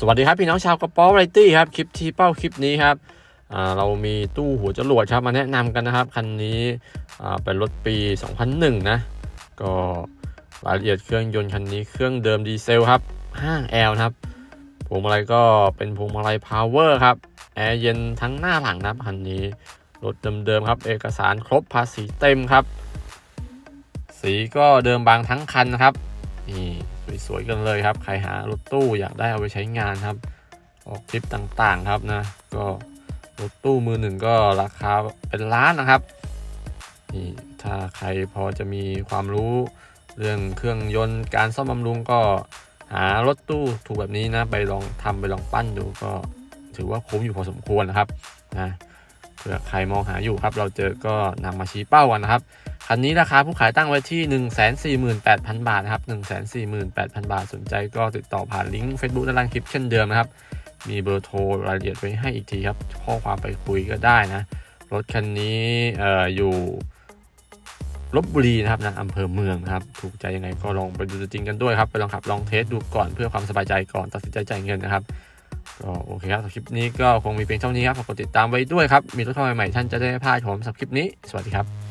สวัสดีครับ พี่น้องชาวกระป๋อไรตี้ครับคลิปที่เป้าคลิปนี้ครับเรามีตู้หัวจรวดครับมาแนะนำกันนะครับ คันนี้เป็นรถปี 2001 นะ ก็รายละเอียดเครื่องยนต์คันนี้เครื่องเดิมดีเซลครับ 5 L นะครับพวงมาลัยก็เป็นพวงมาลัยพาวเวอร์ครับแอร์เย็นทั้งหน้าหลังนะครับคันนี้รถเดิมๆครับ เอกสารครบภาษีเต็มครับ สีก็เดิมบางทั้งคันนะครับ สวยๆกันเลยครับ ใครหารถตู้อยากได้เอาไปใช้งานครับ ออกทริปต่างๆครับนะ ก็รถตู้มือหนึ่งก็ราคาเป็นล้านนะครับ นี่ถ้าใครพอจะมีความรู้เรื่องเครื่องยนต์การซ่อมบำรุงก็หารถตู้ถูกแบบนี้นะ ไปลองทำไปลองปั้นดูก็ถือว่าคุ้มอยู่พอสมควรนะครับนะ เผื่อใครมองหาอยู่ครับ เราเจอก็นำมาชี้เป้ากันนะครับ คันนี้ราคาผู้ขายตั้งไว้ที่ 148,000 บาทนะครับ 148,000 บาทสนใจก็ติดต่อผ่านลิงก์ Facebook ด้านล่างคลิปเช่นเดิมนะครับ มีเบอร์โทรรายละเอียดไว้ให้อีกทีครับ ข้อความไปคุยก็ได้นะ รถคันนี้อออยู่ลบบุรีนะครับนะอำเภอเมืองนะครับ ถูกใจยังไงก็ลองไปดูจริงกันด้วยครับ ไปลองขับลองเทสดูก่อนเพื่อความสบายใจก่อนตัดสินใจจ่ายเงินนะครับ ก็โอเคครับสำหรับคลิปนี้ก็คงมีเพียงเท่านี้ครับฝากกดติดตามไว้ด้วยครับ มีรถเข้ามาใหม่ๆท่านจะได้ไม่พลาดผมสำหรับคลิปนี้ สวัสดีครับ